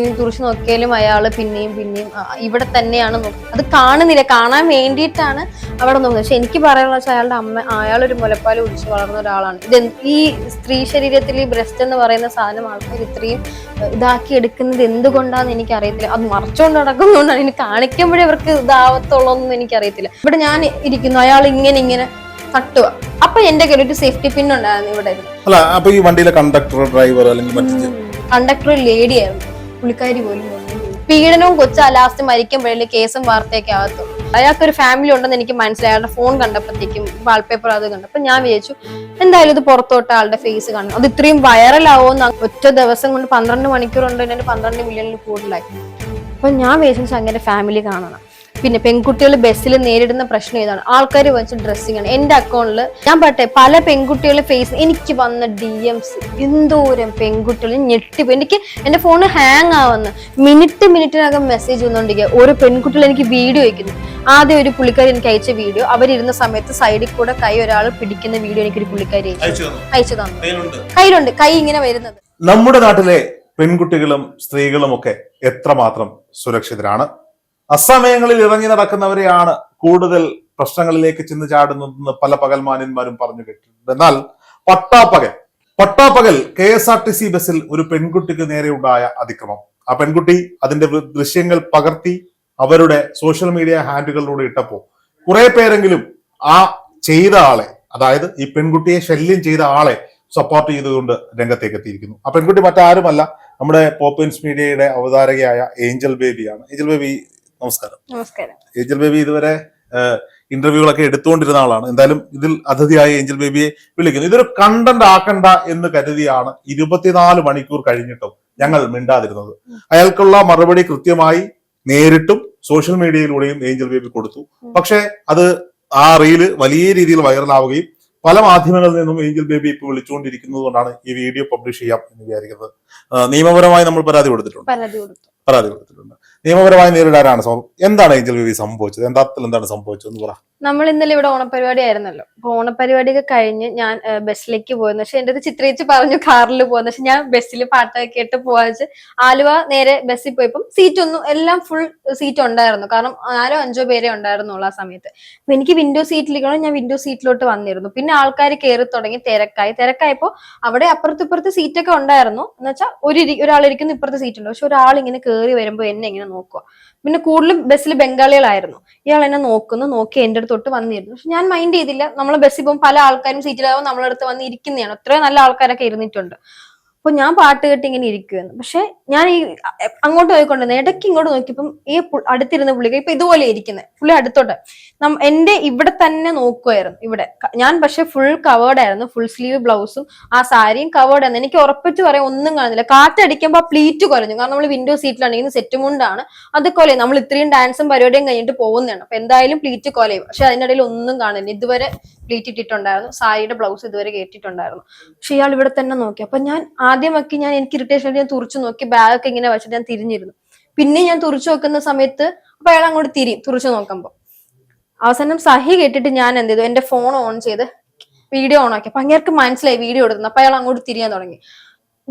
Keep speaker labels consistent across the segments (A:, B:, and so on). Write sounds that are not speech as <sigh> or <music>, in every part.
A: തുറച്ചു നോക്കിയാലും അയാൾ പിന്നെയും പിന്നെയും ഇവിടെ തന്നെയാണ് നോക്കുന്നത് അത് കാണുന്നില്ല കാണാൻ വേണ്ടിയിട്ടാണ് അവിടെ നോക്കുന്നത്. പക്ഷെ എനിക്ക് പറയാനുള്ള വെച്ചാൽ അയാളുടെ അമ്മ അയാളൊരു മുലപ്പാൽ കുടിച്ച് വളർന്ന ഒരാളാണ്. ഇത് ഈ സ്ത്രീ ശരീരത്തിൽ ഈ ബ്രസ്റ്റ് എന്ന് പറയുന്ന സാധനം ആൾക്കാർ ഇത്രയും ഇതാക്കി എടുക്കുന്നത് എന്തുകൊണ്ടാന്ന് എനിക്ക് അറിയത്തില്ല അത് മറച്ചുകൊണ്ട് നടക്കുന്നതുകൊണ്ടാണ്. ഇനി കാണിക്കുമ്പോഴേ അവർക്ക് ഇതാവത്തുള്ളൂ എന്ന് എനിക്കറിയത്തില്ല. ഇവിടെ ഞാൻ ഇരിക്കുന്നു. അയാൾ ഇങ്ങനെ ഇങ്ങനെ തട്ടുക. അപ്പൊ എന്റെ കയ്യിൽ ഒരു സേഫ്റ്റി പിൻ ഉണ്ടായിരുന്നു ഇവിടെ.
B: അല്ല അപ്പൊ ഈ വണ്ടിയിലെ കണ്ടക്ടർ ഡ്രൈവർ അല്ലെങ്കിൽ
A: കണ്ടക്ടർ ലേഡി ആയിരുന്നു. പുള്ളിക്കാരി പോലും പീഡനവും കൊച്ചു ലാസ്റ്റ് മരിക്കുമ്പോഴേ കേസും വാർത്തയൊക്കെ ആകത്തു അയാൾക്ക് ഒരു ഫാമിലി ഉണ്ടെന്ന് എനിക്ക് മനസ്സിലായി. അയാളുടെ ഫോൺ കണ്ടപ്പോഴത്തേക്കും വാൾപേപ്പർ അത് കണ്ടപ്പോ ഞാൻ വിചാരിച്ചു എന്തായാലും ഇത് പുറത്തോട്ട് ആളുടെ ഫേസ് കാണും അത് ഇത്രയും വൈറലാവുമെന്ന് ഒറ്റ ദിവസം കൊണ്ട് പന്ത്രണ്ട് മണിക്കൂർ ഉണ്ട് പന്ത്രണ്ട് മില്യണിൽ കൂടുതലായി. അപ്പൊ ഞാൻ വിചാരിച്ചു അങ്ങനെ ഫാമിലി കാണണം. പിന്നെ പെൺകുട്ടികൾ ബസ്സിൽ നേരിടുന്ന പ്രശ്നം ഇതാണ് ആൾക്കാർ വെച്ച് ഡ്രസ്സിങ് ആണ്. എന്റെ അക്കൗണ്ടിൽ ഞാൻ പറട്ടെ പല പെൺകുട്ടികൾ ഫേസ് എനിക്ക് വന്ന ഡി എംസ് എന്തോരം പെൺകുട്ടികൾ ഞെട്ടിപ്പോയി എനിക്ക് എന്റെ ഫോൺ ഹാങ് ആവുന്നു. മിനിറ്റ് മിനിറ്റിനകം മെസ്സേജ് വന്നുകൊണ്ടിരിക്കുക ഓരോ പെൺകുട്ടികൾ എനിക്ക് വീഡിയോ അയക്കുന്നു. ആദ്യം ഒരു പുള്ളിക്കാരി എനിക്ക് അയച്ച വീഡിയോ അവരിരുന്ന സമയത്ത് സൈഡിൽ കൂടെ കൈ ഒരാൾ പിടിക്കുന്ന വീഡിയോ എനിക്കൊരു പുള്ളിക്കാരി അയച്ചു. തന്നു. കയ്യിലുണ്ട്. കൈ ഇങ്ങനെ വരുന്നത്.
B: നമ്മുടെ നാട്ടിലെ പെൺകുട്ടികളും സ്ത്രീകളും ഒക്കെ എത്രമാത്രം സുരക്ഷിതരാണ്? അസമയങ്ങളിൽ ഇറങ്ങി നടക്കുന്നവരെയാണ് കൂടുതൽ പ്രശ്നങ്ങളിലേക്ക് ചെന്ന് ചാടുന്നതെന്ന് പല പകൽമാന്യന്മാരും പറഞ്ഞു കേട്ടിട്ടുണ്ട്. എന്നാൽ പട്ടാപ്പകൽ പട്ടാപ്പകൽ K S R T C ബസ്സിൽ ഒരു പെൺകുട്ടിക്ക് നേരെ ഉണ്ടായ അതിക്രമം. ആ പെൺകുട്ടി അതിന്റെ ദൃശ്യങ്ങൾ പകർത്തി അവരുടെ സോഷ്യൽ മീഡിയ ഹാൻഡുകളിലൂടെ ഇട്ടപ്പോൾ കുറെ പേരെങ്കിലും ആ ചെയ്ത ആളെ അതായത് ഈ പെൺകുട്ടിയെ ശല്യം ചെയ്ത ആളെ സപ്പോർട്ട് ചെയ്തുകൊണ്ട് രംഗത്തേക്ക് എത്തിയിരിക്കുന്നു. ആ പെൺകുട്ടി മറ്റാരുമല്ല നമ്മുടെ പോപ്പിൻസ് മീഡിയയുടെ അവതാരകയായ ഏഞ്ചൽ ബേബിയാണ്. ഏഞ്ചൽ ബേബി നമസ്കാരം.
A: നമസ്കാരം.
B: ഏഞ്ചൽ ബേബി ഇതുവരെ ഇന്റർവ്യൂകളൊക്കെ എടുത്തുകൊണ്ടിരുന്ന ആളാണ്. എന്തായാലും ഇതിൽ അതിഥിയായ ഏഞ്ചൽ ബേബിയെ വിളിക്കുന്നു. ഇതൊരു കണ്ടന്റ് ആക്കണ്ട എന്ന് കരുതിയാണ് ഇരുപത്തിനാല് മണിക്കൂർ കഴിഞ്ഞിട്ടും ഞങ്ങൾ മിണ്ടാതിരുന്നത്. അയാൾക്കുള്ള മറുപടി കൃത്യമായി നേരിട്ടും സോഷ്യൽ മീഡിയയിലൂടെയും ഏഞ്ചൽ ബേബി കൊടുത്തു. പക്ഷേ അത് ആ റീൽ വലിയ രീതിയിൽ വൈറലാവുകയും പല മാധ്യമങ്ങളിൽ നിന്നും ഏഞ്ചൽ ബേബി ഇപ്പൊ വിളിച്ചുകൊണ്ടിരിക്കുന്നത് കൊണ്ടാണ് ഈ വീഡിയോ പബ്ലിഷ് ചെയ്യാം എന്ന് വിചാരിക്കുന്നത്. നിയമപരമായി നമ്മൾ പരാതി കൊടുത്തിട്ടുണ്ട്.
A: പരാതി കൊടുത്തു.
B: പരാതി കൊടുത്തിട്ടുണ്ട്. നിയമപരമായി നേരിടാനാണ് എന്താണ് ഏഞ്ചൽ ബേബി സംഭവിച്ചത്? യഥാർത്ഥത്തിൽ എന്താണ് സംഭവിച്ചത് എന്ന് പറ.
A: നമ്മൾ ഇന്നലെ ഇവിടെ ഓണപരിപാടി ആയിരുന്നല്ലോ. അപ്പൊ ഓണപരിപാടിയൊക്കെ കഴിഞ്ഞ് ഞാൻ ബസ്സിലേക്ക് പോയെന്ന് പക്ഷെ എന്റെ ചിത്രീച്ച് പറഞ്ഞു കാറിൽ പോകുന്ന പക്ഷെ ഞാൻ ബസ്സിൽ പാട്ടൊക്കെ കേട്ട് പോവാച്ച് ആലുവ നേരെ ബസ്സിൽ പോയപ്പം സീറ്റ് ഒന്നും എല്ലാം ഫുൾ സീറ്റ് ഉണ്ടായിരുന്നു. കാരണം നാലോ അഞ്ചോ പേരെ ഉണ്ടായിരുന്നുള്ളൂ ആ സമയത്ത്. അപ്പൊ എനിക്ക് വിൻഡോ സീറ്റിലേക്കാണ് ഞാൻ വിൻഡോ സീറ്റിലോട്ട് വന്നിരുന്നു. പിന്നെ ആൾക്കാർ കയറി തുടങ്ങി തിരക്കായി. തിരക്കായപ്പോ അവിടെ അപ്പുറത്ത് ഇപ്പുറത്ത് സീറ്റൊക്കെ ഉണ്ടായിരുന്നു. എന്ന് വെച്ചാൽ ഒരു ഒരാളിരിക്കുന്ന ഇപ്പുറത്തെ സീറ്റ് ഉണ്ട്. പക്ഷെ ഒരാൾ ഇങ്ങനെ കയറി വരുമ്പോൾ എന്നെ ഇങ്ങനെ നോക്കുക. പിന്നെ കൂടുതലും ബസ്സിൽ ബംഗാളികളായിരുന്നു. ഇയാൾ എന്നെ നോക്കുന്നു നോക്കി എന്റെ അടുത്തോട്ട് വന്നിരുന്നു. പക്ഷെ ഞാൻ മൈൻഡ് ചെയ്തില്ല. നമ്മൾ ബസ്സിൽ പോകുമ്പോൾ പല ആൾക്കാരും സീറ്റിലാവും നമ്മളെ അടുത്ത് വന്ന് ഇരിക്കുന്നതാണ്. അത്രയും നല്ല ആൾക്കാരൊക്കെ ഇരുന്നിട്ടുണ്ട്. അപ്പൊ ഞാൻ പാട്ട് കേട്ട് ഇങ്ങനെ ഇരിക്കുവായിരുന്നു. പക്ഷെ ഞാൻ ഈ അങ്ങോട്ട് പോയിക്കൊണ്ടിരുന്നു ഇടയ്ക്ക് ഇങ്ങോട്ട് നോക്കിയപ്പം ഈ അടുത്തിരുന്ന പുള്ളിക്ക് ഇപ്പൊ ഇതുപോലെ ഇരിക്കുന്നത് പുള്ളി അടുത്തോട്ട്. എന്റെ ഇവിടെ തന്നെ നോക്കുമായിരുന്നു ഇവിടെ. ഞാൻ പക്ഷെ ഫുൾ കവേർഡ് ആയിരുന്നു ഫുൾ സ്ലീവ് ബ്ലൗസും ആ സാരിയും കവേർഡ് ആയിരുന്നു. എനിക്ക് ഉറപ്പിച്ച് പറയാൻ ഒന്നും കാണുന്നില്ല. കാറ്റടിക്കുമ്പോൾ ആ പ്ലീറ്റ് കുറഞ്ഞു. കാരണം നമ്മൾ വിൻഡോ സീറ്റിലാണ് ഇന്ന് സെറ്റ് മുണ്ടാണ് അത് കൊലയും നമ്മൾ ഇത്രയും ഡാൻസും പരിപാടിയും കഴിഞ്ഞിട്ട് പോകുന്നതാണ്. അപ്പൊ എന്തായാലും പ്ലീറ്റ് കൊലയും പക്ഷെ അതിന്റെ ഇടയിൽ ഒന്നും കാണുന്നില്ല. ഇതുവരെ പ്ലീറ്റ് ഇട്ടിട്ടുണ്ടായിരുന്നു. സാരിയുടെ ബ്ലൗസ് ഇതുവരെ കയറ്റിയിട്ടുണ്ടായിരുന്നു പക്ഷെ ഇയാൾ ഇവിടെ തന്നെ നോക്കി. അപ്പൊ ഞാൻ ആദ്യമൊക്കെ ഞാൻ എനിക്ക് ഇറിറ്റേഷൻ ഞാൻ തുറച്ചു നോക്കി ബാഗൊക്കെ ഇങ്ങനെ വെച്ചിട്ട് ഞാൻ തിരിഞ്ഞിരുന്നു. പിന്നെ ഞാൻ തുറച്ചു നോക്കുന്ന സമയത്ത് അപ്പൊ അയാൾ അങ്ങോട്ട് തിരി തുറച്ചു നോക്കുമ്പോ. അവസാനം സഹി കേട്ടിട്ട് ഞാൻ എന്ത് ചെയ്തു? എന്റെ ഫോൺ ഓൺ ചെയ്ത് വീഡിയോ ഓൺ ആക്കി. അപ്പൊ അങ്ങേർക്ക് മനസ്സിലായി വീഡിയോ എടുക്കുന്നു അപ്പൊ അയാൾ അങ്ങോട്ട് തിരിയാൻ തുടങ്ങി.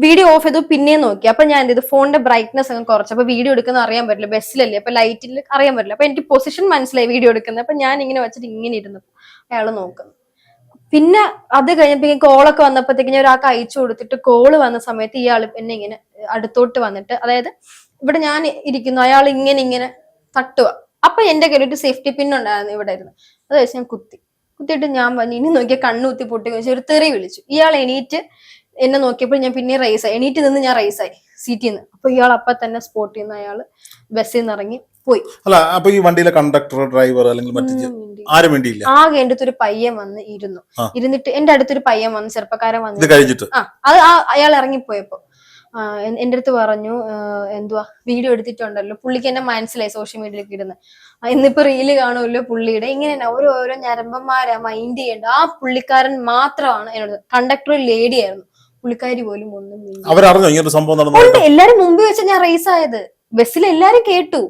A: വീഡിയോ ഓഫ് ചെയ്തു പിന്നെയും നോക്കി. അപ്പൊ ഞാൻ എന്ത് ചെയ്തു? ഫോണിന്റെ ബ്രൈറ്റ്നസ് അങ്ങ് കുറച്ച്. അപ്പൊ വീഡിയോ എടുക്കുന്ന അറിയാൻ പറ്റില്ല. ബസ്സിലല്ലേ? അപ്പൊ ലൈറ്റിൽ അറിയാൻ പറ്റില്ല. അപ്പൊ എനിക്ക് പൊസിഷൻ മനസ്സിലായി വീഡിയോ എടുക്കുന്നത്. അപ്പൊ ഞാൻ ഇങ്ങനെ വെച്ചിട്ട് ഇങ്ങനെ ഇരുന്നു അയാൾ നോക്കുന്നു. പിന്നെ അത് കഴിഞ്ഞപ്പോ കോളൊക്കെ വന്നപ്പോഴത്തേക്ക് ഞാൻ ഒരാൾക്ക് അയച്ചു കൊടുത്തിട്ട് കോൾ വന്ന സമയത്ത് ഇയാൾ എന്നെ ഇങ്ങനെ അടുത്തോട്ട് വന്നിട്ട് അതായത് ഇവിടെ ഞാൻ ഇരിക്കുന്നു അയാൾ ഇങ്ങനെ ഇങ്ങനെ തട്ടുക അപ്പൊ എന്റെ കയ്യിൽ ഒരു സേഫ്റ്റി പിൻ ഉണ്ടായിരുന്നു ഇവിടെ ഇരുന്ന്. അത് വെച്ച് ഞാൻ കുത്തി. കുത്തിയിട്ട് ഞാൻ ഇനി നോക്കിയ കണ്ണു കുത്തി പൊട്ടി ഒരു തെറി വിളിച്ചു. ഇയാൾ എണീറ്റ് എന്നെ നോക്കിയപ്പോൾ ഞാൻ പിന്നെ റൈസ് ആയി. എണീറ്റ് നിന്ന് ഞാൻ റൈസ് ആയി. സീറ്റിൽ നിന്ന്. അപ്പൊ ഇയാൾ അപ്പൊ തന്നെ സ്പോട്ടിൽ നിന്ന് അയാൾ ബസ്സിൽ നിന്ന് ഇറങ്ങി. പോയി.
B: അല്ല അപ്പൊ ഈ വണ്ടിയിലെ കണ്ടക്ടർ ഡ്രൈവർ അല്ലെങ്കിൽ മറ്റു. ആരും വേണ്ടിയില്ല?
A: ആകെ എന്റെ അടുത്തൊരു പയ്യൻ വന്ന് ഇരുന്നു. ഇരുന്നിട്ട് എന്റെ അടുത്തൊരു പയ്യൻ വന്ന് ചെറുപ്പക്കാരൻ വന്ന്
B: കഴിഞ്ഞിട്ട്?
A: ആ അത് അയാൾ ഇറങ്ങിപ്പോയപ്പോ എന്റെ അടുത്ത് പറഞ്ഞു എന്തുവാ വീഡിയോ എടുത്തിട്ടുണ്ടല്ലോ പുള്ളിക്ക് എന്നെ മനസ്സിലായി സോഷ്യൽ മീഡിയയിലേക്ക് ഇടുന്നത് ആ, ഇന്നിപ്പോ റീൽ കാണുമല്ലോ പുള്ളിയുടെ. ഇങ്ങനെ ഓരോ ഓരോ ഞരമ്പന്മാരാ മൈൻഡ് ചെയ്യേണ്ട ആ പുള്ളിക്കാരൻ മാത്രമാണ് എന്നോട് കണ്ടക്ടർ ലേഡി ആയിരുന്നു. പുള്ളിക്കാരി പോലും ഒന്നും.
B: അവരറിഞ്ഞോ ഇങ്ങനെ സംഭവം
A: എല്ലാരും മുമ്പ് വെച്ച ഞാൻ റേസ് ആയത്. ബസ്സിൽ എല്ലാരും കേട്ടു.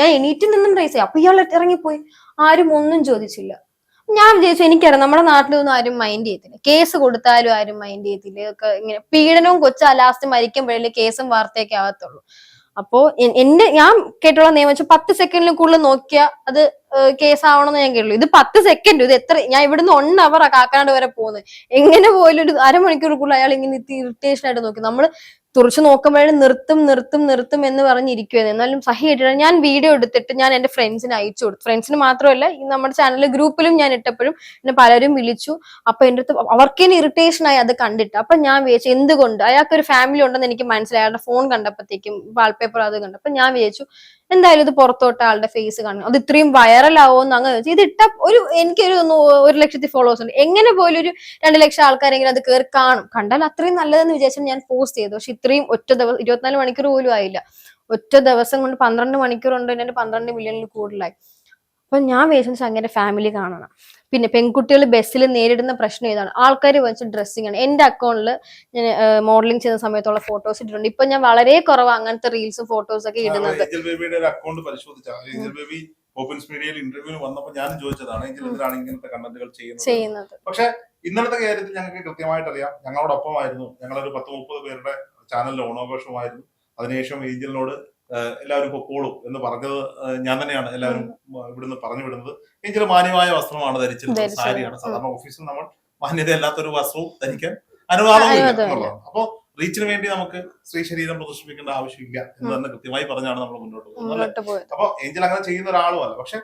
A: ഞാൻ എണീറ്റ് നിന്നും റേസ് ചെയ്യാം. അപ്പൊ ഇയാൾ ഇറങ്ങിപ്പോയി. ആരും ഒന്നും ചോദിച്ചില്ല. ഞാൻ വിചാരിച്ചു എനിക്കറിയാം നമ്മുടെ നാട്ടിലൊന്നും ആരും മൈൻഡ് ചെയ്യത്തില്ല. കേസ് കൊടുത്താലും ആരും മൈൻഡ് ചെയ്യത്തില്ല. ഇങ്ങനെ പീഡനവും കൊച്ചാ ലാസ്റ്റ് മരിക്കുമ്പോഴല്ലേ കേസും വാർത്തയൊക്കെ ആവത്തുള്ളൂ അപ്പോ എന്റെ ഞാൻ കേട്ടുള്ള നിയമം വെച്ചാൽ പത്ത് സെക്കൻഡിൽ കൂടുതൽ നോക്കിയാൽ അത് കേസാവണമെന്ന് ഞാൻ കേട്ടുള്ളൂ ഇത് പത്ത് സെക്കൻഡ് ഇത് എത്ര ഞാൻ ഇവിടുന്ന് ഒൺ അവർ കാക്കനാട് വരെ പോകുന്നത്. എങ്ങനെ പോയാലും ഒരു അരമണിക്കൂർ കൂടുതൽ അയാൾ ഇങ്ങനെ ഇറിറ്റേഷൻ ആയിട്ട് നോക്കി. നമ്മൾ തുറച്ചു നോക്കുമ്പോഴേ നിർത്തും നിർത്തും നിർത്തും എന്ന് പറഞ്ഞിരിക്കുവായിരുന്നു. എന്നാലും സഹി ഇട്ടിട്ട് ഞാൻ വീഡിയോ എടുത്തിട്ട് ഞാൻ എന്റെ ഫ്രണ്ട്സിന് അയച്ചു കൊടുത്തു. ഫ്രണ്ട്സിന് മാത്രമല്ല ഈ നമ്മുടെ ചാനലിലെ ഗ്രൂപ്പിലും ഞാൻ ഇട്ടപ്പോഴും എന്നെ പലരും വിളിച്ചു. അപ്പൊ എന്റെ അടുത്ത് അവർക്കേന് ഇറിറ്റേഷൻ ആയി അത് കണ്ടിട്ട്. അപ്പൊ ഞാൻ വിചാരിച്ചു എന്തുകൊണ്ട്? അയാൾക്ക് ഒരു ഫാമിലി ഉണ്ടെന്ന് എനിക്ക് മനസ്സിലായി. അയാളുടെ ഫോൺ കണ്ടപ്പോഴത്തേക്കും വാൾപേപ്പർ അത് കണ്ടു അപ്പൊ ഞാൻ വിചാരിച്ചു എന്തായാലും ഇത് പുറത്തോട്ട് ആളുടെ ഫേസ് കാണും. അത് ഇത്രയും വൈറൽ ആവുമെന്ന് അങ്ങനെ ഇത് ഇട്ട ഒരു എനിക്കൊരു ഒരു ലക്ഷത്തി ഫോളോവേഴ്സ് ഉണ്ട്. എങ്ങനെ പോലും ഒരു രണ്ട് ലക്ഷം ആൾക്കാരെങ്കിലും അത് കയറി കാണും. കണ്ടാൽ അത്രയും നല്ലതെന്ന് വിചാരിച്ചാൽ ഞാൻ പോസ്റ്റ് ചെയ്തു പക്ഷെ ഇത്രയും ഒറ്റ ദിവസം ഇരുപത്തിനാല് മണിക്കൂർ പോലും ആയില്ല. ഒറ്റ ദിവസം കൊണ്ട് പന്ത്രണ്ട് മണിക്കൂർ കൊണ്ട് എന്നെ പന്ത്രണ്ട് മില്യണിൽ കൂടുതലായി. അപ്പൊ ഞാൻ വിചാരിച്ചു അങ്ങനെ ഫാമിലി കാണണം. പിന്നെ പെൺകുട്ടികൾ ബസ്സിൽ നേരിടുന്ന പ്രശ്നം ഇതാണ് ആൾക്കാർ വെച്ച് ഡ്രസ്സിങ് ആണ്. എന്റെ അക്കൗണ്ടിൽ ഞാൻ മോഡലിംഗ് ചെയ്യുന്ന സമയത്തുള്ള ഫോട്ടോസ് ഇട്ടിട്ടുണ്ട്. ഇപ്പൊ ഞാൻ വളരെ കുറവ് അങ്ങനത്തെ റീൽസും ഫോട്ടോസ് ഒക്കെ ഇടുന്നത്.
B: അക്കൗണ്ട് ഓപ്പൻസ് മീഡിയയിൽ ഇന്റർവ്യൂ വന്നപ്പോൾ ഞാൻ ചോദിച്ചതാണ് എങ്കിലും എന്തിനാണ് ഇങ്ങനത്തെ കണ്ടന്റുകൾ ചെയ്യുന്നത്? പക്ഷെ ഇന്നലത്തെ കാര്യത്തിൽ ഞങ്ങൾക്ക് കൃത്യമായിട്ട് അറിയാം ഞങ്ങളോടൊപ്പമായിരുന്നു. ഞങ്ങളൊരു പത്ത് മുപ്പത് പേരുടെ ചാനലിൽ ഓണാഘോഷമായിരുന്നു. അതിനുശേഷം ഏഞ്ചലിനോട് എല്ലാവരും പൊക്കോളൂ എന്ന് പറഞ്ഞത് ഞാൻ തന്നെയാണ് എല്ലാവരും ഇവിടുന്ന് പറഞ്ഞു വിടുന്നത്. എനിക്കൊരു മാന്യമായ വസ്ത്രമാണ് ധരിച്ചിരുന്നത്.
A: ധരിച്ചത്.
B: സാരിയാണ്. സാധാരണ ഓഫീസിൽ നമ്മൾ മാന്യതയല്ലാത്തൊരു വസ്ത്രവും ധരിക്കാൻ അനുവാദമില്ല
A: അപ്പൊ
B: എന്നുള്ളതാണ്. അപ്പോ റീച്ചിന് വേണ്ടി നമുക്ക് സ്ത്രീ ശരീരം പ്രദർശിപ്പിക്കേണ്ട ആവശ്യമില്ല എന്ന് തന്നെ കൃത്യമായി പറഞ്ഞാണ് നമ്മൾ മുന്നോട്ട് പോകുന്നത് അപ്പൊ ഏഞ്ചൽ അങ്ങനെ ചെയ്യുന്ന ഒരാളും അല്ല. പക്ഷെ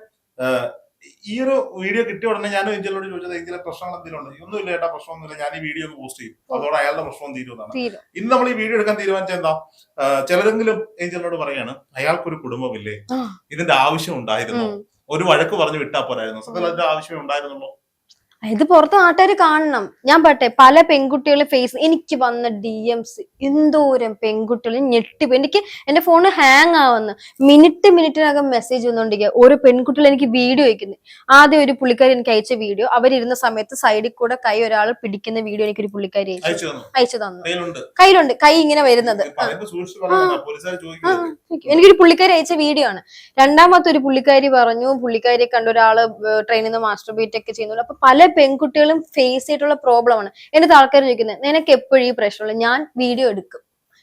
B: ഈ ഒരു വീഡിയോ കിട്ടിയ ഉടനെ ഞാൻ ഏഞ്ചലിനോട് ചോദിച്ചത് ഏഞ്ചലെ പ്രശ്നങ്ങൾ എന്തെങ്കിലും ഉണ്ട്? ഒന്നുമില്ല ഏട്ടാ പ്രശ്നമൊന്നുമില്ല. ഞാൻ ഈ വീഡിയോ പോസ്റ്റ് ചെയ്യും. അതോടെ അയാളുടെ പ്രശ്നം തീരുമെന്നാണ്
A: എന്നാണ്.
B: ഇന്ന് നമ്മൾ ഈ വീഡിയോ എടുക്കാൻ തീരുമാനിച്ച എന്താ? ചിലരെങ്കിലും ഏഞ്ചലിനോട് പറയാണ് അയാൾക്കൊരു കുടുംബമില്ലേ. ഇതിന്റെ ആവശ്യം ഉണ്ടായിരുന്നു? ഒരു വഴക്ക് പറഞ്ഞു വിട്ടാ പോരായിരുന്നു? സത്യത്തിൽ അതിന്റെ ആവശ്യമേ ഉണ്ടായിരുന്നുള്ളൂ?
A: ഇത് പുറത്ത് നാട്ടുകാർ കാണണം. ഞാൻ പറട്ടെ പല പെൺകുട്ടികളെ ഫേസ് എനിക്ക് വന്ന ഡി എംസ് എന്തോരം പെൺകുട്ടികൾ ഞെട്ടി എനിക്ക് എന്റെ ഫോണ് ഹാങ് ആവുന്നു. മിനിറ്റ് മിനിറ്റിനകം മെസ്സേജ് വന്നോണ്ടിരിക്കുക ഓരോ പെൺകുട്ടികൾ എനിക്ക് വീഡിയോ അയക്കുന്നു. ആദ്യം ഒരു പുള്ളിക്കാരി എനിക്ക് അയച്ച വീഡിയോ അവരിരുന്ന സമയത്ത് സൈഡിൽ കൂടെ കൈ ഒരാൾ പിടിക്കുന്ന വീഡിയോ എനിക്ക് ഒരു പുള്ളിക്കാരി അയച്ചു.
B: അയച്ചു തന്നു. കയ്യിലുണ്ട്.
A: കൈ ഇങ്ങനെ വരുന്നത്. എനിക്കൊരു പുള്ളിക്കാരി അയച്ച വീഡിയോ ആണ്. രണ്ടാമത്തെ ഒരു പുള്ളിക്കാരി പറഞ്ഞു പുള്ളിക്കാരിയെ കണ്ട ഒരാൾ ട്രെയിനിൽ നിന്ന് മാസ്റ്റർ ബീറ്റ് ഒക്കെ ചെയ്യുന്നുള്ളൂ അപ്പൊ പല പെൺകുട്ടികളും ഫേസ് ചെയ്തിട്ടുള്ള പ്രോബ്ലം ആണ്. എന്നിട്ട് ആൾക്കാർ ചോദിക്കുന്നത് നിനക്ക് എപ്പോഴും ഈ പ്രശ്നമുള്ളൂ ഞാൻ വീഡിയോ എടുക്കും.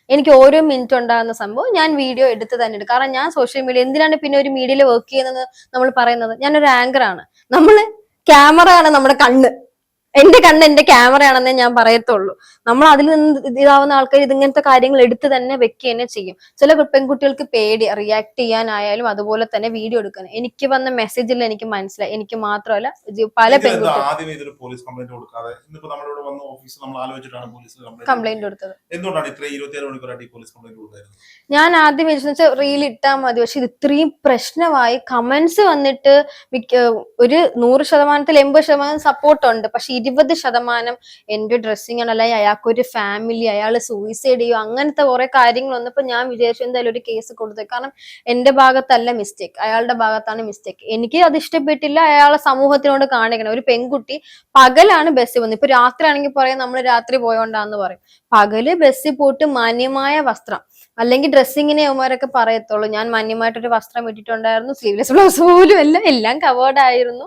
A: എനിക്ക് ഓരോ മിനിറ്റ് ഉണ്ടാകുന്ന സംഭവം ഞാൻ വീഡിയോ എടുത്ത് തന്നെ എടുക്കും. കാരണം ഞാൻ സോഷ്യൽ മീഡിയ എന്തിനാണ് പിന്നെ ഒരു മീഡിയയിൽ വർക്ക് ചെയ്യുന്നത് നമ്മൾ പറയുന്നത്? ഞാനൊരു നമ്മൾ ക്യാമറ ആണ് നമ്മുടെ കണ്ണ്. എന്റെ കണ്ണ് എന്റെ ക്യാമറയാണെന്നേ ഞാൻ പറയത്തുള്ളൂ. നമ്മൾ അതിൽ നിന്ന് ഇതാവുന്ന ആൾക്കാർ ഇതിങ്ങനത്തെ കാര്യങ്ങൾ എടുത്ത് തന്നെ വെക്കുക തന്നെ ചെയ്യും. ചില പെൺകുട്ടികൾക്ക് പേടി റിയാക്ട് ചെയ്യാനായാലും അതുപോലെ തന്നെ വീഡിയോ എടുക്കാൻ എനിക്ക് വന്ന മെസ്സേജിൽ എനിക്ക് മനസ്സിലായി. എനിക്ക് മാത്രമല്ല പല
B: പെൺകുട്ടികളും
A: പെൺകുട്ടികൾ
B: കംപ്ലൈന്റ്
A: കൊടുത്തത്. ഞാൻ ആദ്യം വെച്ചാൽ റീൽ ഇട്ടാൽ മതി. പക്ഷെ ഇത് ഇത്രയും പ്രശ്നമായി. കമന്റ്സ് വന്നിട്ട് ഒരു നൂറ് ശതമാനത്തിൽ എൺപത് ശതമാനം സപ്പോർട്ട് ഉണ്ട്. പക്ഷെ ഇരുപത് ശതമാനം എന്റെ ഡ്രസ്സിങ് ആണ്. അല്ലെങ്കിൽ അയാൾക്കൊരു ഫാമിലി അയാൾ സൂയിസൈഡ് ചെയ്യോ. അങ്ങനത്തെ കുറെ കാര്യങ്ങൾ വന്നപ്പോ ഞാൻ വിചാരിച്ചു എന്തായാലും ഒരു കേസ് കൊടുത്തു. കാരണം എന്റെ ഭാഗത്തല്ല മിസ്റ്റേക്ക് അയാളുടെ ഭാഗത്താണ് മിസ്റ്റേക്ക് എനിക്ക് അത് ഇഷ്ടപ്പെട്ടില്ല. അയാളെ സമൂഹത്തിനോട് കാണിക്കണം. ഒരു പെൺകുട്ടി പകലാണ് ബസ്സിൽ വന്നത്. ഇപ്പൊ രാത്രി ആണെങ്കിൽ പറയാം നമ്മൾ രാത്രി പോയോണ്ടാന്ന് പറയും. പകൽ ബസ്സിൽ പോയിട്ട് മാന്യമായ വസ്ത്രം. അല്ലെങ്കിൽ ഡ്രസ്സിങ്ങിനെ അവന്മാരൊക്കെ പറയത്തുള്ളൂ. ഞാൻ മാന്യമായിട്ടൊരു വസ്ത്രം ഇട്ടിട്ടുണ്ടായിരുന്നു. സ്ലീവ്ലെസ് ബ്ലൗസ് പോലും അല്ല എല്ലാം കവേർഡ് ആയിരുന്നു.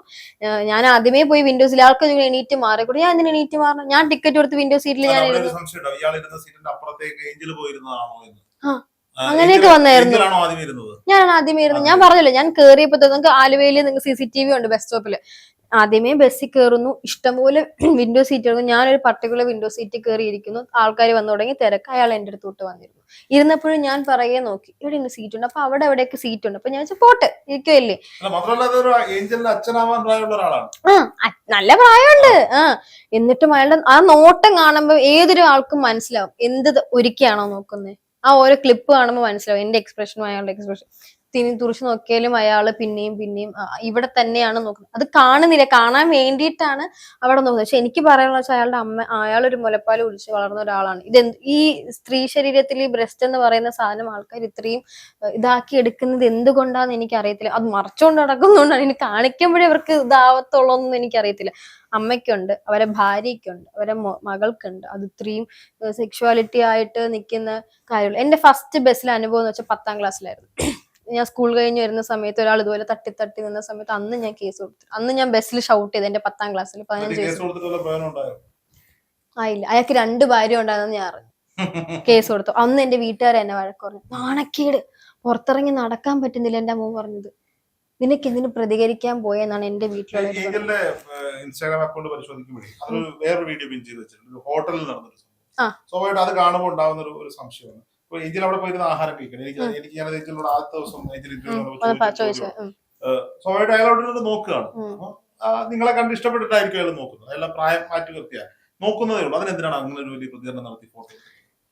A: ഞാൻ ആദ്യമേ പോയി വിൻഡോസിൽ ആൾക്ക് ആൾക്കൊരു എണീറ്റ് മാറിക്കൂടി ഞാൻ എന്തിനാ എണീറ്റ് മാറണം? ഞാൻ ടിക്കറ്റ് കൊടുത്ത് വിൻഡോ സീറ്റിൽ ഞാൻ അങ്ങനെയൊക്കെ വന്നായിരുന്നു. ഞാൻ ആദ്യമേ ഇരുന്നു ഞാൻ പറഞ്ഞല്ലോ ഞാൻ കേറിയപ്പോ നിങ്ങൾക്ക് ആലുവയിൽ നിങ്ങൾക്ക് സി സി ടി വി ഉണ്ട് ബസ് സ്റ്റോപ്പിൽ ആദ്യമേ ബസ്സിൽ കയറുന്നു ഇഷ്ടംപോലെ വിൻഡോ സീറ്റ് എടുക്കും ഞാനൊരു പർട്ടിക്കുലർ വിൻഡോ സീറ്റ് കയറിയിരിക്കുന്നു ആൾക്കാർ വന്നു തുടങ്ങി തിരക്ക്. അയാൾ എന്റെ അടുത്തോട്ട് വന്നിരുന്നു. ഇരുന്നപ്പോഴും ഞാൻ പറയെ നോക്കി. ഇവിടെ ഇന്ന് സീറ്റ് ഉണ്ട്. അപ്പൊ അവിടെ അവിടെയൊക്കെ സീറ്റ് ഉണ്ട്? അപ്പൊ ഞാൻ വെച്ചാൽ പോട്ടെ ഇരിക്കുമല്ലേ ആ നല്ല പ്രായമുണ്ട്. ആ എന്നിട്ടും അയാളുടെ ആ നോട്ടം കാണുമ്പോൾ ഏതൊരു ആൾക്കും മനസ്സിലാവും. എന്ത് ഒരുക്കിയാണോ നോക്കുന്നത് ആ ഓരോ ക്ലിപ്പ് കാണുമ്പോൾ മനസ്സിലാവും. എന്റെ എക്സ്പ്രഷനും അയാളുടെ എക്സ്പ്രഷൻ തിരി തുറിച്ചു നോക്കിയാലും അയാൾ പിന്നെയും പിന്നെയും ഇവിടെ തന്നെയാണ് നോക്കുന്നത്. അത് കാണുന്നില്ല. കാണാൻ വേണ്ടിയിട്ടാണ് അവിടെ നോക്കുന്നത്. പക്ഷെ എനിക്ക് പറയാനുള്ള വെച്ചാൽ അയാളുടെ അമ്മ അയാൾ ഒരു മുലപ്പാൽ ഒഴിച്ച് വളർന്ന ഒരാളാണ്. ഇത് ഈ സ്ത്രീ ശരീരത്തിൽ ഈ ബ്രസ്റ്റ് എന്ന് പറയുന്ന സാധനം ആൾക്കാർ ഇത്രയും ഇതാക്കി എടുക്കുന്നത് എന്തുകൊണ്ടാന്ന് എനിക്ക് അറിയത്തില്ല അത് മറച്ചുകൊണ്ട് നടക്കുന്നതുകൊണ്ടാണ് എനിക്ക് കാണിക്കുമ്പോഴേ അവർക്ക് ഇതാവത്തുള്ളൂ എന്നൊന്നും എനിക്കറിയത്തില്ല. അമ്മയ്ക്കുണ്ട് അവരെ ഭാര്യയ്ക്കുണ്ട് അവരെ മകൾക്കുണ്ട്. അത് ഇത്രയും സെക്ഷുവാലിറ്റി ആയിട്ട് നിൽക്കുന്ന കാര്യമുള്ളൂ. എന്റെ ഫസ്റ്റ് ബസ്സിലെ അനുഭവം എന്ന് വെച്ചാൽ പത്താം ക്ലാസ്സിലായിരുന്നു ഞാൻ സ്കൂൾ കഴിഞ്ഞ് വരുന്ന സമയത്ത് ഒരാൾ ഇതുപോലെ തട്ടി തട്ടി നിന്ന സമയത്ത് അന്ന് ഞാൻ കേസ് കൊടുത്തു. അന്ന് ഞാൻ ബസ്സിൽ ഷൗട്ട് ചെയ്ത് എന്റെ പത്താം ക്ലാസ്സിൽ പതിനഞ്ച് വയസ്സ്. ആയില്ല അയാൾക്ക് രണ്ട് ഭാര്യ ഉണ്ടായിരുന്നു ഞാൻ അറിഞ്ഞു. <laughs> കേസ് കൊടുത്തു. അന്ന് എന്റെ വീട്ടുകാർ എന്നെ വഴക്ക് പറഞ്ഞു. നാണക്കേട്. പുറത്തിറങ്ങി നടക്കാൻ പറ്റുന്നില്ല എന്റെ അമ്മ പറഞ്ഞത്. നിനക്ക് എന്തിനു പ്രതികരിക്കാൻ പോയെന്നാണ് എന്റെ
B: വീട്ടിലുള്ള ഇൻസ്റ്റാഗ്രാം അക്കൗണ്ട് പരിശോധിക്കുമ്പോഴേ വേറൊരു വീഡിയോ പിൻ ചെയ്ത് വെച്ചിട്ടുണ്ട്. ഹോട്ടലിൽ നടന്നൊരു സ്വാഭാവികമായിട്ട് അത് കാണുമ്പോൾ ഉണ്ടാവുന്ന ഒരു സംശയമാണ്. ഏഞ്ചൽ അവിടെ പോയിരുന്ന ആഹാരം കഴിക്കണം. എനിക്ക് എനിക്ക് ഞാൻ ഏഞ്ചലിനോട് ആദ്യത്തെ ദിവസം ഏഞ്ചൽ സ്വാഭാവികമായിട്ട് അയാളോട് നിന്ന് നോക്കുകയാണ്. നിങ്ങളെ കണ്ട് ഇഷ്ടപ്പെട്ടിട്ടായിരിക്കും അയാൾ നോക്കുന്നത്. അയാളെ പ്രായം മാറ്റി നിർത്തിയാൽ നോക്കുന്നതേ ഉള്ളൂ. അതിനെന്തിനാണ് അങ്ങനെ ഒരു വലിയ പ്രതികരണം നടത്തി ഫോട്ടോ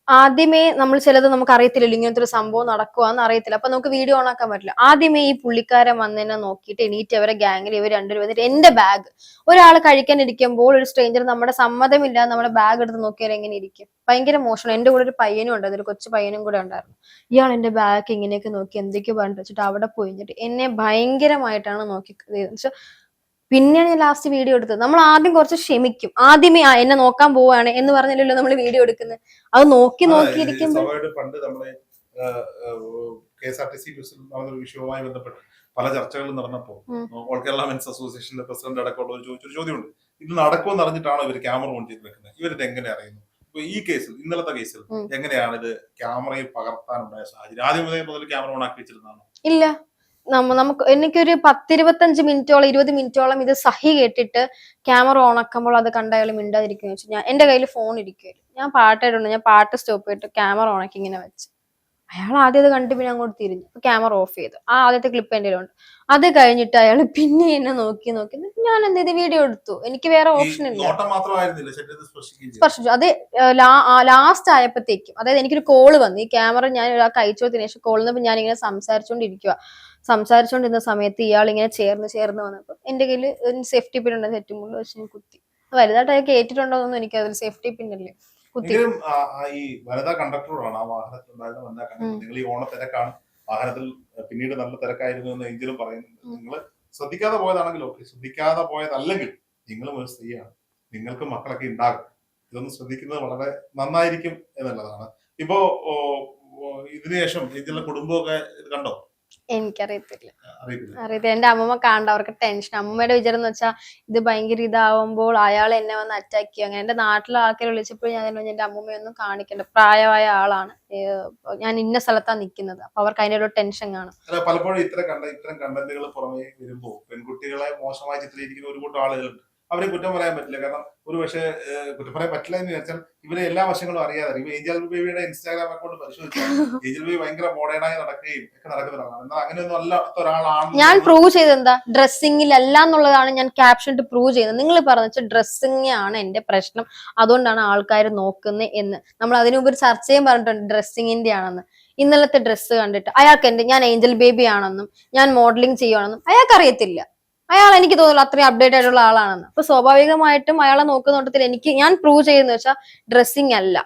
A: ആദ്യമേ നമ്മൾ ചിലത് നമുക്ക് അറിയത്തില്ലല്ലോ ഇങ്ങനത്തെ ഒരു സംഭവം നടക്കുവാന്ന് അറിയത്തില്ല. അപ്പൊ നമുക്ക് വീഡിയോ ഓൺ ആക്കാൻ പറ്റില്ല. ആദ്യമേ ഈ പുള്ളിക്കാരൻ വന്നതിനെ നോക്കിയിട്ട് എണീറ്റ് അവരെ ഗ്യാങ്ങിൽ ഇവർ രണ്ടുപേരും വന്നിട്ട് എന്റെ ബാഗ് ഒരാൾ കഴിക്കാൻ ഇരിക്കുമ്പോൾ ഒരു സ്ട്രേഞ്ചർ നമ്മുടെ സമ്മതമില്ലാതെ നമ്മുടെ ബാഗ് എടുത്ത് നോക്കിയാൽ എങ്ങനെ ഇരിക്കും? ഭയങ്കര മോശമാണ്. എന്റെ കൂടെ ഒരു പയ്യനും ഉണ്ട് അതിൽ കൊച്ചു പയ്യനും കൂടെ ഉണ്ടായിരുന്നു. ഇയാൾ എന്റെ ബാഗ് ഇങ്ങനെയൊക്കെ നോക്കി എന്തൊക്കെയോ പറഞ്ഞിട്ട് വെച്ചിട്ട് അവിടെ പോയിട്ട് എന്നെ ഭയങ്കരമായിട്ടാണ് നോക്കി പിന്നെയാണ് ഞാൻ ലാസ്റ്റ് വീഡിയോ എടുത്തത്. നമ്മൾ ആദ്യം കുറച്ച് ക്ഷമിക്കും. ആദ്യമേ ആ, എന്നെ നോക്കാൻ പോവാണ് എന്ന് പറഞ്ഞല്ലോ നമ്മൾ വീഡിയോ എടുക്കുന്നത്. അത് നോക്കി
B: നോക്കിയിരിക്കുമ്പോൾ പണ്ട് നമ്മളെ K S R T C ബസ്സിൽ നടന്നൊരു വിഷയവുമായി ബന്ധപ്പെട്ട് പല ചർച്ചകളും
A: നടന്നപ്പോൾ
B: ഓൾ കേരള മെൻസ് അസോസിയേഷന്റെ പ്രസിഡന്റ് അടക്കമുള്ളവർ ചോദിച്ചൊരു ചോദ്യമുണ്ട്. ഇത് നടക്കുമെന്ന് അറിഞ്ഞിട്ടാണോ ഇവർ ക്യാമറ ഓൺ ചെയ്ത് വെക്കുന്നത് ഇവരിത് എങ്ങനെ അറിയുന്നു? ഇപ്പൊ ഈ കേസിൽ ഇന്നലത്തെ കേസിൽ. എങ്ങനെയാണ് ഇത് ക്യാമറയിൽ പകർത്താനുണ്ടായ സാഹചര്യം? ആദ്യം മുതൽ ക്യാമറ ഓൺ ആക്കി വെച്ചിരുന്നതാണോ?
A: ഇല്ല. നമുക്ക് എനിക്കൊരു പത്തിരുപത്തഞ്ച് മിനിറ്റോളം ഇരുപത് മിനിറ്റോളം ഇത് സഹി കേട്ടിട്ട് ക്യാമറ ഓൺ ആക്കുമ്പോൾ അത് കണ്ട അയാൾ മിണ്ടാതിരിക്കുന്നു വെച്ചു ഞാൻ എന്റെ കയ്യിൽ ഫോൺ ഇരിക്കുമല്ലോ ഞാൻ പാട്ടായിട്ടുണ്ട് ഞാൻ പാട്ട് സ്റ്റോപ്പ് ചെയ്തിട്ട് ക്യാമറ ഓണാക്കി ഇങ്ങനെ വെച്ച്. അയാൾ ആദ്യം അത് കണ്ടു പിന്നെ അങ്ങോട്ട് തിരിഞ്ഞു. അപ്പൊ ക്യാമറ ഓഫ് ചെയ്തു. ആ ആദ്യത്തെ ക്ലിപ്പ് എന്റെ ഉണ്ട് അത് കഴിഞ്ഞിട്ട് അയാൾ പിന്നെ എന്നെ നോക്കി നോക്കി. ഞാൻ എന്ത് ചെയ്ത് വീഡിയോ എടുത്തു? എനിക്ക് വേറെ ഓപ്ഷൻ ഇല്ല. സ്പർശിച്ചു. അത് ലാസ്റ്റ് ആയപ്പോഴത്തേക്കും അതായത് എനിക്കൊരു കോൾ വന്നു. ഈ ക്യാമറ ഞാൻ ഒരാൾക്ക് അയച്ചു കൊടുത്തതിന് ശേഷം കോളിൽ നിന്ന് ഞാൻ ഇങ്ങനെ സംസാരിച്ചുകൊണ്ടിരിക്കുക സംസാരിച്ചുകൊണ്ടിരുന്ന സമയത്ത് ഇയാൾ ഇങ്ങനെ ചേർന്ന് ചേർന്ന് വന്നപ്പോൾ എന്റെ കയ്യിൽ സേഫ്റ്റി പിൻ ഉണ്ട് കൂടുതൽ വെച്ച് ഞാൻ കുത്തി. വലുതായിട്ട് അയാൾക്ക് ഏറ്റിട്ടുണ്ടോന്നൊന്നും എനിക്ക് അതിൽ സേഫ്റ്റി പിൻ അല്ലേ കുത്തി.
B: ഈ വനിതാ കണ്ടക്ടറോടാണ് ആ വാഹനത്തിൽ. നിങ്ങൾ ഈ ഓണ തിരക്കാണ്. വാഹനത്തിൽ പിന്നീട് നല്ല തിരക്കായിരുന്നു എന്ന് എങ്കിലും പറയുന്നുണ്ട് നിങ്ങൾ ശ്രദ്ധിക്കാതെ പോയതാണെങ്കിൽ ഓക്കെ. ശ്രദ്ധിക്കാതെ പോയതല്ലെങ്കിൽ നിങ്ങളും ഒരു സ്ത്രീയാണ്. നിങ്ങൾക്ക് മക്കളൊക്കെ ഉണ്ടാകും. ഇതൊന്ന് ശ്രദ്ധിക്കുന്നത് വളരെ നന്നായിരിക്കും എന്നുള്ളതാണ്. ഇപ്പോ ഇതിനുശേഷം ഇതിന്റെ കുടുംബമൊക്കെ ഇത് കണ്ടോ?
A: എനിക്കറിയത്തില്ല.
B: അറിയത്തില്ല.
A: എന്റെ അമ്മമ്മ കാണണ്ട അവർക്ക് ടെൻഷൻ അമ്മമ്മയുടെ വിചാരം എന്ന് വെച്ചാൽ ഇത് ഭയങ്കര ഇതാവുമ്പോൾ അയാൾ എന്നെ വന്ന് അറ്റാക്ക് ചെയ്യും. അങ്ങനെ എന്റെ നാട്ടിലെ ആൾക്കാരെ വിളിച്ചപ്പോൾ ഞാൻ പറഞ്ഞു, എന്റെ അമ്മമ്മയൊന്നും കാണിക്കണ്ട. പ്രായമായ ആളാണ്. ഞാൻ ഇന്ന സ്ഥലത്താണ് നിൽക്കുന്നത് അപ്പൊ അവർക്ക് അതിന്റെ ഒരു ടെൻഷൻ കാണും.
B: പലപ്പോഴും ഇത്തരം കണ്ട ഇത്തരം കണ്ടന്റുകൾ പുറമേ വരുമ്പോൾ പെൺകുട്ടികളെ മോശമായി ചിത്രീകരിക്കുന്ന ഒരു കൂട്ടം ആളുകളുണ്ട്. അവരെ കുറ്റം പറയാൻ പറ്റില്ല. കാരണം ഒരു പക്ഷേ കുറ്റം പറയാൻ പറ്റില്ല എന്ന് വെച്ചാൽ ഇവരെ എല്ലാ വശങ്ങളും അറിയാതെ ഏഞ്ചൽ ബേബിയുടെ ഇൻസ്റ്റാഗ്രാം അക്കൗണ്ട് പരിശോധിച്ചാൽ ഏഞ്ചൽ ബേബി ഭയങ്കര മോഡേണായി നടക്കുകയും ഒക്കെ നടക്കുന്ന ഒരാളാണ്. എന്നാൽ അങ്ങനെയൊന്നും അല്ലാത്ത ഒരാളാണ്.
A: ഞാൻ പ്രൂവ് ചെയ്ത് എന്താ? ഡ്രസ്സിംഗിൽ അല്ല എന്നുള്ളതാണ് ഞാൻ ക്യാപ്ഷൻ പ്രൂവ് ചെയ്യുന്നത് നിങ്ങൾ പറഞ്ഞ ഡ്രസ്സിംഗ് ആണ് എന്റെ പ്രശ്നം. അതുകൊണ്ടാണ് ആൾക്കാർ നോക്കുന്നത് എന്ന്. നമ്മൾ അതിനു മുമ്പ് ഒരു ചർച്ചയും പറഞ്ഞിട്ടുണ്ട് ഡ്രസ്സിങ്ങിന്റെ ആണെന്ന് ഇന്നലത്തെ ഡ്രസ്സ് കണ്ടിട്ട് അയാൾക്ക് എന്റെ ഞാൻ ഏഞ്ചൽ ബേബി ആണെന്നും ഞാൻ മോഡലിംഗ് ചെയ്യുവാണെന്നും. അയാൾക്ക് അറിയത്തില്ല അയാൾ എനിക്ക് തോന്നുന്നു അത്രയും അപ്ഡേറ്റ് ആയിട്ടുള്ള ആളാണെന്ന്. അപ്പൊ സ്വാഭാവികമായിട്ടും അയാളെ നോക്കുന്ന നോട്ടത്തിൽ എനിക്ക് ഞാൻ പ്രൂവ് ചെയ്യുന്ന വെച്ചാൽ ഡ്രസ്സിങ് അല്ല.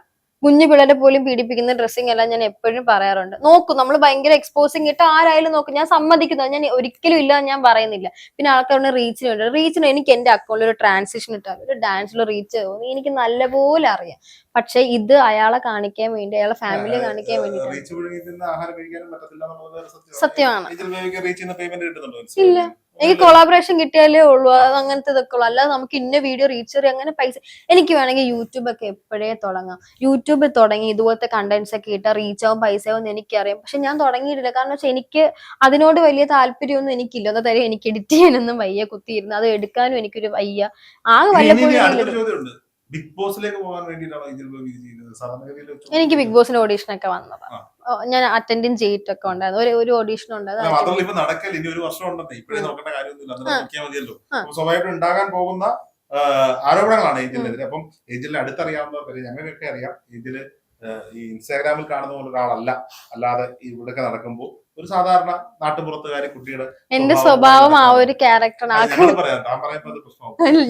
A: കുഞ്ഞു പിള്ളേരെ പോലും പീഡിപ്പിക്കുന്ന ഡ്രസ്സിങ് എല്ലാം ഞാൻ എപ്പോഴും പറയാറുണ്ട്. നോക്കും നമ്മൾ ഭയങ്കര എക്സ്പോസിങ് ഇട്ട് ആരായാലും നോക്കും ഞാൻ സമ്മതിക്കുന്നു. ഞാൻ ഒരിക്കലും ഇല്ല ഞാൻ പറയുന്നില്ല. പിന്നെ ആൾക്കാരുടെ റീച്ചിന് വേണ്ടി. റീച്ചിന് എനിക്ക് എന്റെ അക്കൗണ്ടിൽ ഒരു ട്രാൻസിഷൻ ഇട്ടാൽ ഒരു ഡാൻസിൽ റീച്ച് തോന്നി എനിക്ക് നല്ലപോലെ അറിയാം. പക്ഷെ ഇത് അയാളെ കാണിക്കാൻ വേണ്ടി അയാളെ ഫാമിലിയെ കാണിക്കാൻ
B: വേണ്ടി സത്യമാണ്.
A: ഇല്ല. എനിക്ക് കൊളാബറേഷൻ കിട്ടിയാലേ ഉള്ളൂ. അത് അങ്ങനത്തെ ഇതൊക്കെ ഉള്ളൂ. അല്ലാതെ നമുക്ക് ഇന്ന വീഡിയോ റീച്ച് ചെയ്യും അങ്ങനെ പൈസ എനിക്ക് വേണമെങ്കിൽ യൂട്യൂബ് ഒക്കെ എപ്പോഴേ തുടങ്ങാം. യൂട്യൂബ് തുടങ്ങി ഇതുപോലത്തെ കണ്ടന്റ്സ് ഒക്കെ ഇട്ടാൽ റീച്ച് ആവും പൈസ ആവും എനിക്കറിയാം. പക്ഷെ ഞാൻ തുടങ്ങിയിട്ടില്ല. കാരണം വെച്ചാൽ എനിക്ക് അതിനോട് വലിയ താല്പര്യമൊന്നും എനിക്കില്ല. എന്താ തരം എനിക്ക് എഡിറ്റ് ചെയ്യാനൊന്നും വയ്യ. കുത്തിയിരുന്നു അത് എടുക്കാനും എനിക്കൊരു വയ്യ. ആകെ വല്ലപ്പോഴും
B: ബിഗ് ബോസിലേക്ക് പോകാൻ വേണ്ടിയിട്ടാണോ ഇതിൽ ചെയ്യുന്നത്? സാധാരണഗതിയിൽ
A: എനിക്ക് ബിഗ് ബോസിന്റെ ഓഡീഷൻ ഒക്കെ വന്നതാ ഞാൻ അറ്റൻഡും ചെയ്തിട്ടൊക്കെ ഉണ്ടായിരുന്നു. ഒരു ഒരു ഓഡീഷൻ ഉണ്ടായിരുന്നു
B: ഇപ്പൊ നടക്കല്ല? ഇനി ഒരു വർഷം ഉണ്ടെന്നേ. ഇപ്പഴേ. നോക്കേണ്ട കാര്യമൊന്നുമില്ല.
A: ആ.
B: നോക്കിയാൽ മതിയല്ലോ സ്വാഭാവികമായിട്ടും ഉണ്ടാകാൻ പോകുന്ന ആരോപണങ്ങളാണ് ഏഞ്ചലിനെതിരെ അപ്പം ഏഞ്ചലിനെ അടുത്തറിയാവുന്നവർ ഞങ്ങൾക്കൊക്കെ അറിയാം ഏഞ്ചൽ ഈ ഇൻസ്റ്റാഗ്രാമിൽ കാണുന്ന പോലെ ഒരാളല്ല. അല്ലാതെ ഇവിടെയൊക്കെ നടക്കുമ്പോൾ ഒരു സാധാരണ നാട്ടുപുറത്തുകാരി കുട്ടിയുടെ
A: എന്റെ
B: സ്വഭാവം
A: ആ ഒരു ക്യാരക്ടറാണ്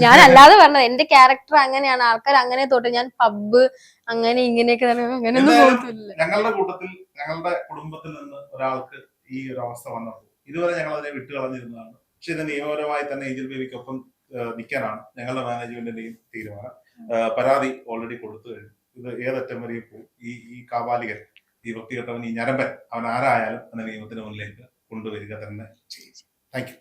A: ഞാൻ അല്ലാതെ പറഞ്ഞത്. എന്റെ ക്യാരക്ടർ അങ്ങനെയാണ്. ആൾക്കാർ അങ്ങനെ തൊട്ട് ഞാൻ പബ്ബ് അങ്ങനെ ഇങ്ങനെയൊക്കെ പോകത്തില്ല
B: ഞങ്ങളുടെ കൂട്ടത്തിൽ ഞങ്ങളുടെ കുടുംബത്തിൽ നിന്ന് ഒരാൾക്ക് ഈ ഒരു അവസ്ഥ വന്നപ്പോൾ ഇതുവരെ ഞങ്ങൾ അതിനെ വിട്ടു കളഞ്ഞിരുന്നതാണ്. പക്ഷെ ഇത് നിയമപരമായി തന്നെ ഏഞ്ചൽ ബേബിക്കൊപ്പം നിൽക്കാനാണ്. ഞങ്ങളുടെ മാനേജ്മെന്റിന്റെയും തീരുമാനം. പരാതി ഓൾറെഡി കൊടുത്തു കഴിഞ്ഞു. ഇത് ഏതറ്റം വരെയും പോകും ഈ ഈ കാബാലികൻ ഈ വൃത്തികെട്ടവൻ ഈ ഞരമ്പൻ അവൻ ആരായാലും അവനെ നിയമത്തിന് മുന്നിലേക്ക് കൊണ്ടുവരിക തന്നെ ചെയ്യും. Thank you